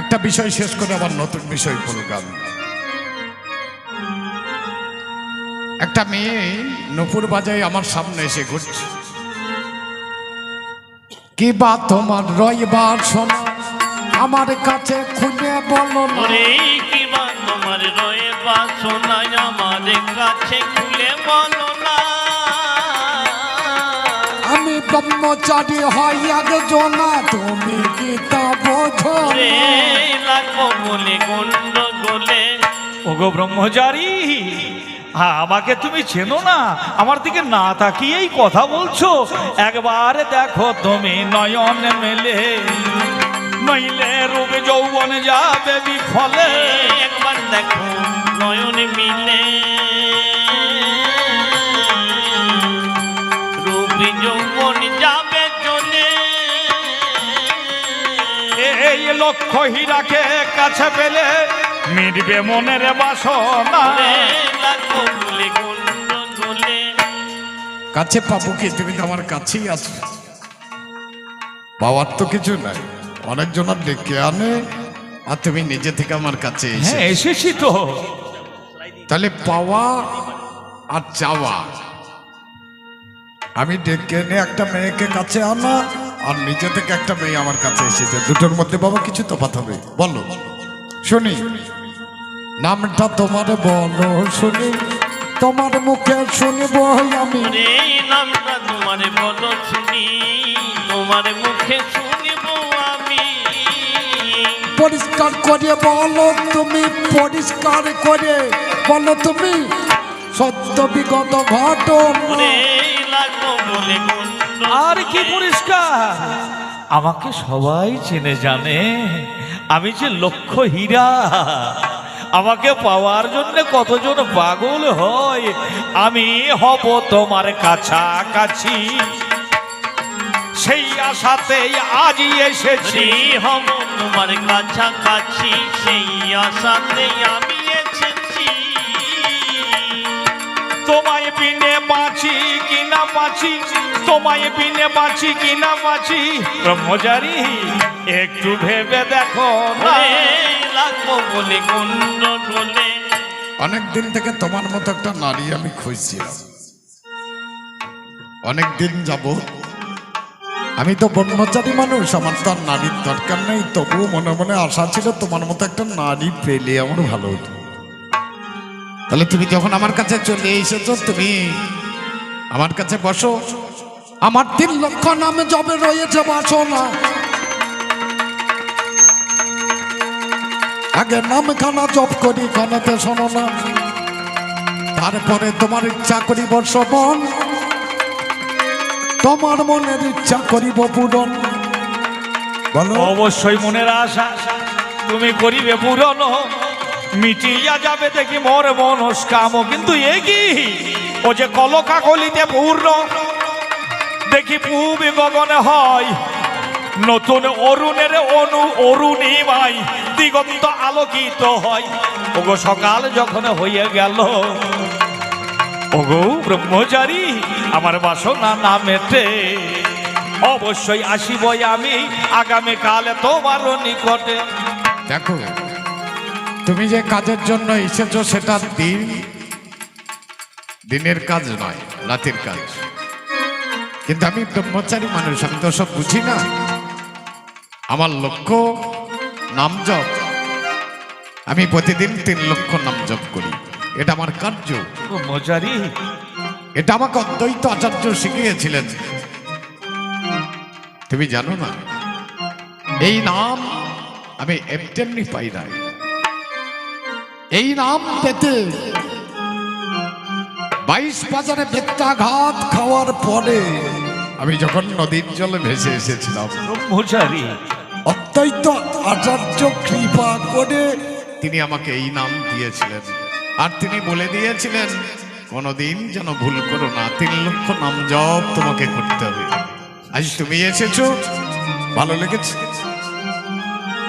একটা বিষয় শেষ করে আবার নতুন বিষয় বললাম একটা মেয়ে নপুর বাজায় আমার সামনে এসে ঘুরছে। কি বা তোমার রইবার শোনা আমার কাছে খুঁজে বলো কি বা তোমার রয়ে বাসনা আমার কাছে খুলে বলো না। ব্রহ্মচারী হই আগে তুমি কি তা বোঝো বলে গন্ড গোলে। ওগো ব্রহ্মচারী হ্যাঁ আমাকে তুমি চেনো না আমার দিকে না তাকিয়েই কথা বলছো। একবার দেখো তুমি নয়ন মেলে নইলে রূপ যৌবন যাবে বিফলে। একবার দেখো নয়ন মিলে। এই লক্ষ্য হীরাকে কাছে পেলে মিটবে মনের বাসনা। কাছে পাবো কি? তুমি তো আমার কাছেই আছো। পাওয়ার তো কিছু নাই। অনেকজন ডেকে আনে আর তুমি নিজে থেকে আমার কাছে এসে হ্যাঁ এসেছি তো। তাহলে পাওয়া আর চাওয়া আমি ডেকে এনে একটা মেয়েকে কাছে আনা আর নিজে থেকে একটা মেয়ে আমার কাছে এসেছে। দুটোর মধ্যে বাবা কিছু তো তফাৎ হবে বলো। শুনি। নামটা তোমার বলো শুনি। তোমার মুখে শুনব আমি। নামটা তোমার বলো শুনি। তোমার মুখে শুনিব আমি। পরিষ্কার করে বলো তুমি পরিষ্কার করে বলো তুমি। সত্য বিগত ঘটনা। লাগবো বলে আর কি পরিষ্কার? আমাকে সবাই চেনে জানে আমি যে লক্ষ্য হীরা। আমাকে পাওয়ার জন্য কতজন পাগল হয় আমি হব তোমার কাছাকাছি। সেই আশাতেই আজই এসেছি। হব তোমার কাছাকাছি সেই আশাতে আমি তোমায় বিনে বাঁচি কিনা বাঁচি? তোমায় বিনে বাঁচি কিনা বাঁচি? ব্রহ্মচারী একটু ভেবে দেখো লাগবো বলে গন্ড গোলে অনেক দিন থেকে তোমার মতো একটা নারী আমি খুঁজছিলাম। অনেক দিন যাব আমি তো ব্রহ্মচারী মানুষ আমার তো আর নারীর দরকার নেই তবুও মনে মনে আশা ছিল তোমার মতো একটা নারী পেলে আমার ভালো হতো। তাহলে তুমি যখন আমার কাছে চলে এসেছ, তুমি আমার কাছে বসো। আমার তিন লক্ষ নামে জবে রয়েছে বাসনা। আগে নামখানা জব করি, খানাতে শোনো না। তারপরে তোমার ইচ্ছা করিব শ্রবণ তোমার মনের ইচ্ছা করিব পূরণ। বলো। অবশ্যই মনের আশা তুমি করিবে পূরণ। মিটিয়া যাবে দেখি মোর মনস্কাম। কিন্তু এ কি? ও যে কলকা কলিতে পূর্ণ। দেখি পূবে গগনে হয়। নতুন অরুণের অনু অরুণী অরুণিমাই দিগন্ত আলোকিত হয়। ওগো সকাল যখন হয়ে গেল। ওগো ব্রহ্মচারী, আমার বাসনা না মেটে অবশ্যই আসিবই আমি। আগামীকাল তোমার নিকটে। দেখো তুমি যে কাজের জন্য এসেছ সেটা দিন। দিনের কাজ নয় রাতের কাজ। কিন্তু আমি ব্রহ্মচারী মানুষ আমি তো সব বুঝি না। আমার লক্ষ্য নাম জপ। আমি প্রতিদিন তিন লক্ষ নাম জপ করি। এটা আমার কার্য। ব্রহ্মচারী এটা আমাকে অদ্বৈত আচার্য শিখিয়েছিলেন। তুমি জানো না এই নাম আমি এমনি পাই নাই। এই নাম পেতে বাইশ বাজারে বেত্যাঘাত খাওয়ার পরে আমি যখন নদীর জলে ভেসে এসেছিলাম ব্রহ্মচারী। অদ্বৈত আচার্য কৃপা করে তিনি আমাকে এই নাম দিয়েছিলেন। আর তিনি বলে দিয়েছিলেন কোনোদিন যেন ভুল করো না তিন লক্ষ নাম জপ তোমাকে করতে হবে। আজ তুমি এসেছ ভালো লেগেছে?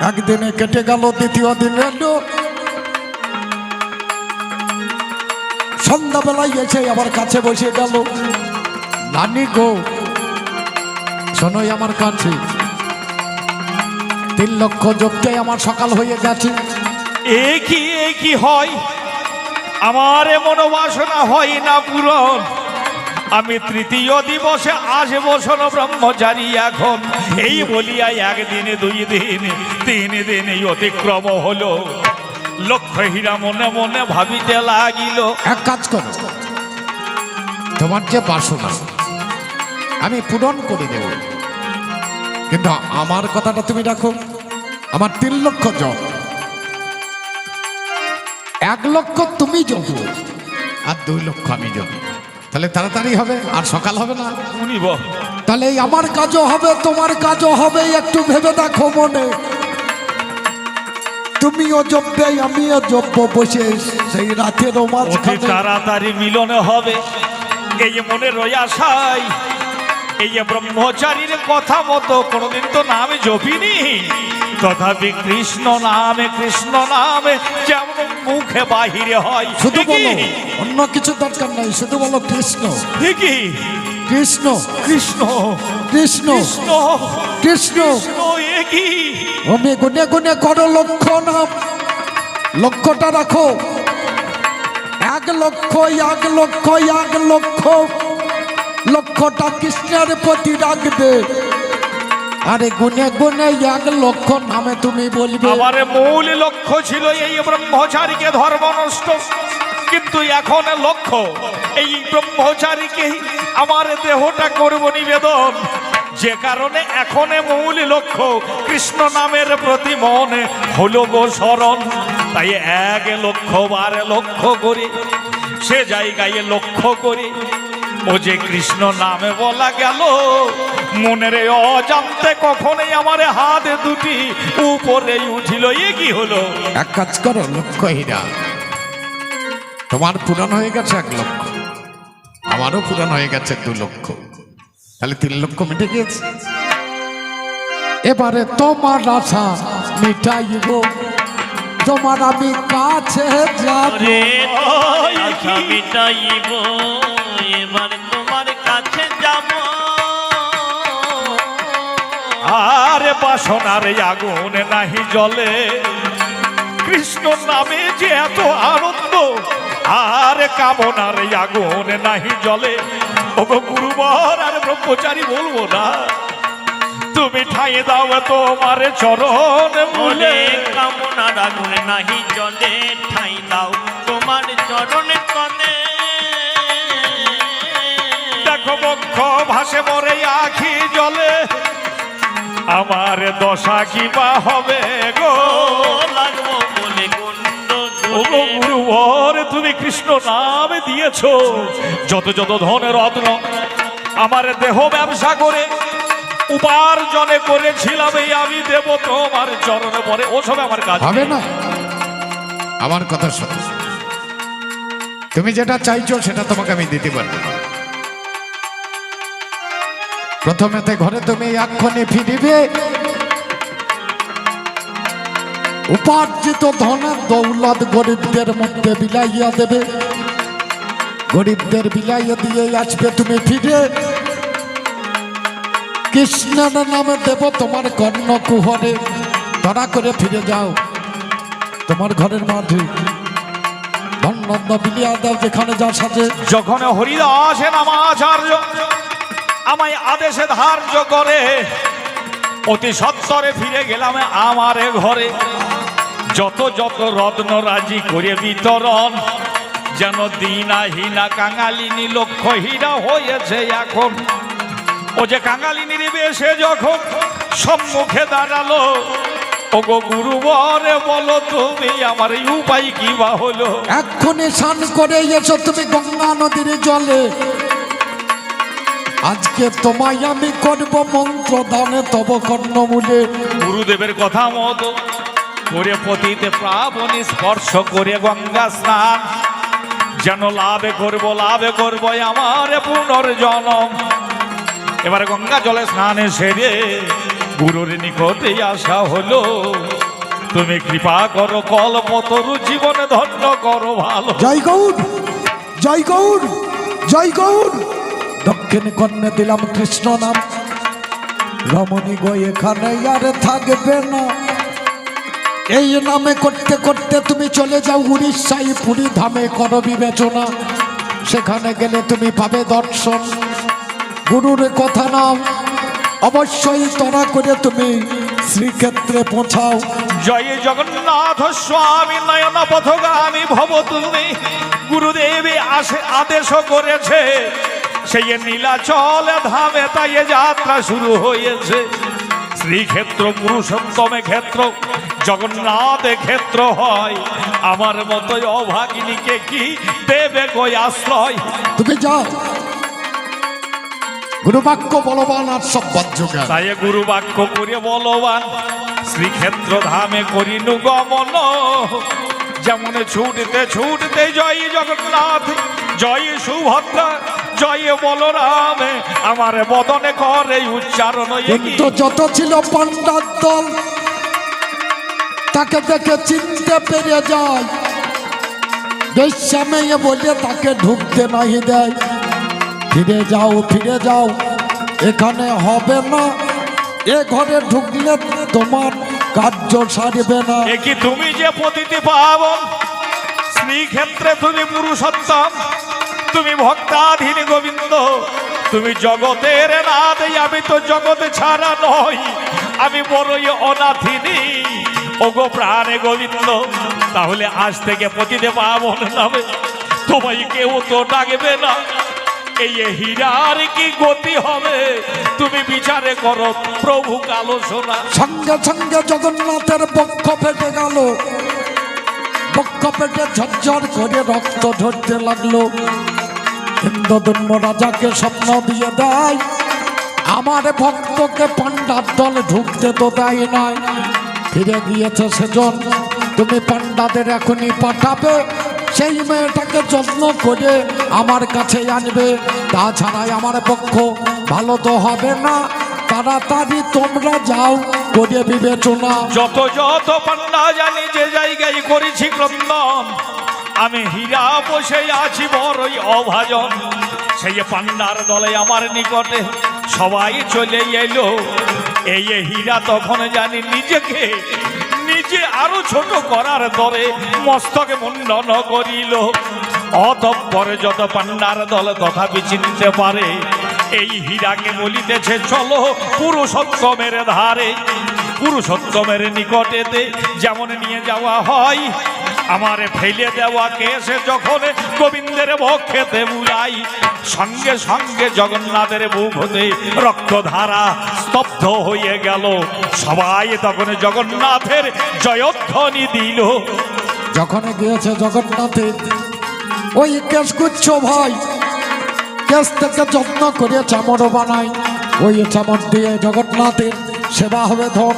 একদিনে কেটে গেল দ্বিতীয় দিন এলো সন্ধ্যাবেলায় এসে আবার কাছে বসে গেল। নানি গো শোনোই আমার কাছে। তিন লক্ষ যোগকে আমার সকাল হয়ে গেছে। এ কি এ কি হয়? আমার মনোবাসনা হয় না পূরণ। আমি তৃতীয় দিবসে আসব শোন ব্রহ্মচারী এখন। এই বলিয়া একদিন দুই দিন তিন দিন অতিক্রম হলো। লক্ষ্য হীরা মনে মনে ভাবিতে লাগিল। এক কাজ করো। তোমার যে বাসনা আমি পূরণ করে দেব। কিন্তু আমার কথাটা তুমি রাখো আমার তিন লক্ষ জব এক লক্ষ তুমি জব আর দুই লক্ষ আমি জব তাহলে তাড়াতাড়ি হবে আর সকাল হবে না। তাহলে আমার কাজও হবে তোমার কাজও হবে একটু ভেবে দেখো মনে। তুমিও জব্বে আমিও জব্ব বসে সেই রাতের তাড়াতাড়ি মিলন হবে। এই মনে রয়ে আসাই এই ব্রহ্মচারীর কথা মতো কোনোদিন তো নামে জপিনি। তথাপি কৃষ্ণ নামে কৃষ্ণ নামে যেমন মুখে বাহিরে হয় শুধু বলো অন্য কিছু দরকার নাই শুধু বলো কৃষ্ণ। এ কৃষ্ণ। কৃষ্ণ। কৃষ্ণ। কৃষ্ণ। কৃষ্ণ। আমি গুনে গুনে করো লক্ষ নাম। লক্ষ্যটা রাখো। এক লক্ষ এক লক্ষ এক লক্ষ। লক্ষ্যটা কৃষ্ণের প্রতি রাখবে। আরে গুনে গুনে এক লক্ষ নামে তুমি বলবে। আমার মূল লক্ষ্য ছিল এই ব্রহ্মচারীকে ধর্ম নষ্ট। কিন্তু এখন লক্ষ্য, এই ব্রহ্মচারীকে আমার দেহটা করব নিবেদন। যে কারণে এখন মূল লক্ষ্য, কৃষ্ণ নামের প্রতি মনে হলো গো স্মরণ। তাই এক লক্ষ্য, বার লক্ষ্য করি, সে জায়গায় লক্ষ্য করি। ও যে কৃষ্ণ নামে বলা গেল, মনের অজান্তে কখনোই আমার হাত দুটি উপরে উঠিল, এ কি হলো? এক কাজ করো, লক্ষ্য হীরা। তোমার পূরণ হয়ে গেছে এক লক্ষ। আমারও পূরণ হয়ে গেছে দু লক্ষ। তাহলে তিন লক্ষ মিটে গিয়েছে। এবারে তোমার আশা মিটাইব তোমার আমি কাছে যাব। আশা? মিটাইব এবার তোমার কাছে যাব। আরে বাসনার আগুন নাহি জলে কৃষ্ণ নামে যে এত আনন্দ আর কামনার আগুন নাহি জলে ওগো গুরুবর আর ব্রহ্মচারী বলব না। তুমি ঠাই দাও তোমার চরণ মনে মূলে কামনার আগুন নাহি জলে ঠাই দাও তোমার চরণে কনে দেখো বক্ষ ভাসে মরে আখি জলে। আমার দশা কি বা হবে গো? গুরুবর তুমি কৃষ্ণ নাম দিয়েছ। যত যত ধনের রত্ন আমার দেহ ব্যবসা করে, উপার্জনে করেছিলাম এই আমি দেব তোমার চরণে পরে। ওসব আমার কাজ। হবে না। আমার কথা শোনো। তুমি যেটা চাইছো সেটা তোমাকে আমি দিতে পারব। প্রথমেতে ঘরে তুমি এক্ষণে ফিরিবে। উপার্জিত ধনের দৌলত গরিবদের মধ্যে বিলাইয়া দেবে। গরিবদের বিলাইয়া দিয়ে আসবে, তুমি ফিরে। কৃষ্ণের নামে দেব তোমার কর্ণ কুহরে ধরা করে ফিরে যাও, তোমার ঘরের মাঝে। ধন্যন্দ বিলিয়া দাও যেখানে যা সাজে। যখন হরিদাস নামাচার্য আমায় আদেশে ধার্য করে, অতি সত্তরে ফিরে গেলাম আমার ঘরে। যত যত রত্ন রাজি করে বিতরণ যেন দিনাহীনা কাঙালিনী লক্ষ্যহীনা হয়েছে এখন। ও যে কাঙালিনীর বেশে যখন সম্মুখে দাঁড়াল ওগো গুরু গুরুবরে বলো তুমি আমার এই উপায় কি বা হলো? এক্ষুনি স্নান করে এসো তুমি গঙ্গা নদীর জলে। আজকে তোমায় আমি করব মন্ত্র দানে তব কর্ণমূলে। গুরুদেবের কথা মতো করে পতিতে প্রাবণী স্পর্শ করে গঙ্গা স্নান। যেন লাভে করব লাভে করব আমার পুনর্জনম। এবার গঙ্গা জলে স্নানে সেরে গুরুর নিকটে আসা হলো। তুমি কৃপা করো, কল্পতরু জীবনে ধন্য করো ভালো। জয় গৌর জয় গৌর জয় গৌর। দক্ষিণ কর্ণে দিলাম কৃষ্ণ নাম। রমণী গো এখানে আর থাকবে না। এই নামে করতে করতে তুমি চলে যাও উড়িষ্যায়, পুরী ধামে করো বিবেচনা। সেখানে গেলে তুমি পাবে দর্শন। গুরুর কথা নাও। অবশ্যই তরা করে তুমি শ্রীক্ষেত্রে পৌঁছাও। জয় জগন্নাথ স্বামী নয়ন পথগামী ভব তুমি গুরুদেবী আসে আদেশ করেছে, সেই নীলাচল ধামে তাই যাত্রা শুরু হয়েছে। শ্রীক্ষেত্র পুরুষোত্তমে ক্ষেত্র জগন্নাথে ক্ষেত্র হয় আমার মতো অভাগিনীকে কি দেবে গো আশ্রয়? তুমি যাও। গুরুবাক্য বলবান আর সব বজ্রজ্ঞান তাই গুরু বাক্য করে বলবান শ্রীক্ষেত্র ধামে করিনু গমন। যেমন ছুটতে ছুটতে জয় জগন্নাথ জয় সুভদ্রা জয় বলরাম আমার বদনে করে উচ্চারণ? কিন্তু যত ছিল পান্ডার দল তাকে দেখে চিনতে পেরে যায়। বেশ্যামে বলে তাকে ঢুকতে নাহি দেয়। ফিরে যাও ফিরে যাও, এখানে হবে না। এ ঘরে ঢুকলে তোমার কার্য সারবে না। এ কি তুমি যে পতিতি পাবন? শ্রীক্ষেত্রে তুমি পুরুষোত্তম। তুমি ভক্তাধীন গোবিন্দ। তুমি জগতের নাথ আমি তো জগতে ছাড়া নই। আমি বড়ই অনাথিনী। ওগো প্রাণে গোবিন্দ তাহলে আজ থেকে পতিতে পাবন নামে। তোমায় কেউ তো ডাকবে না। এই হীরার কি গতি হবে? তুমি বিচারে করো, প্রভু কালো সোনা। সঙ্গে সঙ্গে জগন্নাথের বক্ষ ফেটে গেল। বক্ষ পেটে ঝরঝর করে রক্ত ঝরতে লাগল। ইন্দ্রদন্য রাজাকে স্বপ্ন দিয়ে দেয়। আমার ভক্তকে পান্ডার দল ঢুকতে তো দেয় নাই। ফিরে গিয়েছে সেজন? তুমি পান্ডাদের এখনই পাঠাবে। সেই মেয়েটাকে যত্ন করে আমার কাছে আনবে। তাছাড়াই আমার পক্ষ ভালো তো হবে না। তাড়াতাড়ি তোমরা যাও করে বিবেচনা। যত যত পান্ডা জানি যে জায়গায় করেছি ক্রন্দন আমি হীরা বসে আছি বড়ই অভাজন। সেই পান্ডার দলে আমার নিকটে সবাই চলে এলো। এই হীরা তখন জানি নিজেকে, নিজে আরও ছোট করার দরে মস্তকে মুন্ডন করিল। অতঃপরে যত পান্ডার দল তথাপি চিনতে পারে, এই হীরাকে বলিতেছে, চলো পুরুষোত্তমের ধারে। পুরুষোত্তমের নিকটেতে যেমন নিয়ে যাওয়া হয় আমার ফেলে দেওয়া কেসে যখন গোবিন্দের বক্ষেতে বুড়াই সঙ্গে সঙ্গে জগন্নাথের বুক হতে রক্তধারা স্তব্ধ হয়ে গেল। সবাই তখন জগন্নাথের জয়ধ্বনি দিল। যখন গিয়েছে জগন্নাথে ওই কেশ গুচ্ছ ভাই কেশ থেকে যত্ন করে চামড় বানাই ওই চামড় দিয়ে জগন্নাথের সেবা হবে ধন।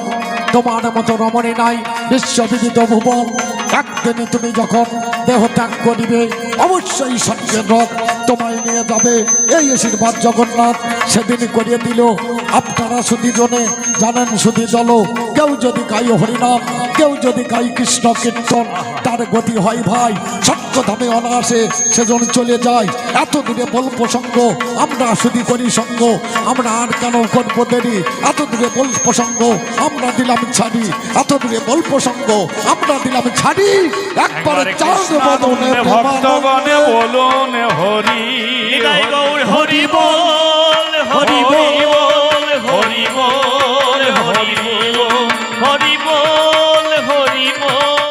তোমার মতো রমণী নাই, বিশ্ববিদিত ভুবন। একদিনে তুমি যখন দেহ ত্যাগ করিবে, অবশ্যই সঙ্গে রথ তোমায় নিয়ে যাবে। এই আশীর্বাদ জগন্নাথ সেদিন করিয়ে দিল। আপনারা শুধু জনে জানেন শুধু দল কেউ যদি গাই হরিনাম কেউ যদি গাই কৃষ্ণ কীর্তন তার গতি হয় ভাই সত্যধামে অনাসে সেজন চলে যায়। এত দূরে বল প্রসঙ্গ আমরা শুধু করি সঙ্গ। আমরা আর কেন করব দেরি? এত দূরে বল প্রসঙ্গ আমরা দিলাম ছাড়ি। এত দূরে বল প্রসঙ্গ আমরা দিলাম ছাড়ি। একবারে চাঁদ বদনে ভক্তগণে বলুন হরি। হরি বল হরি বল।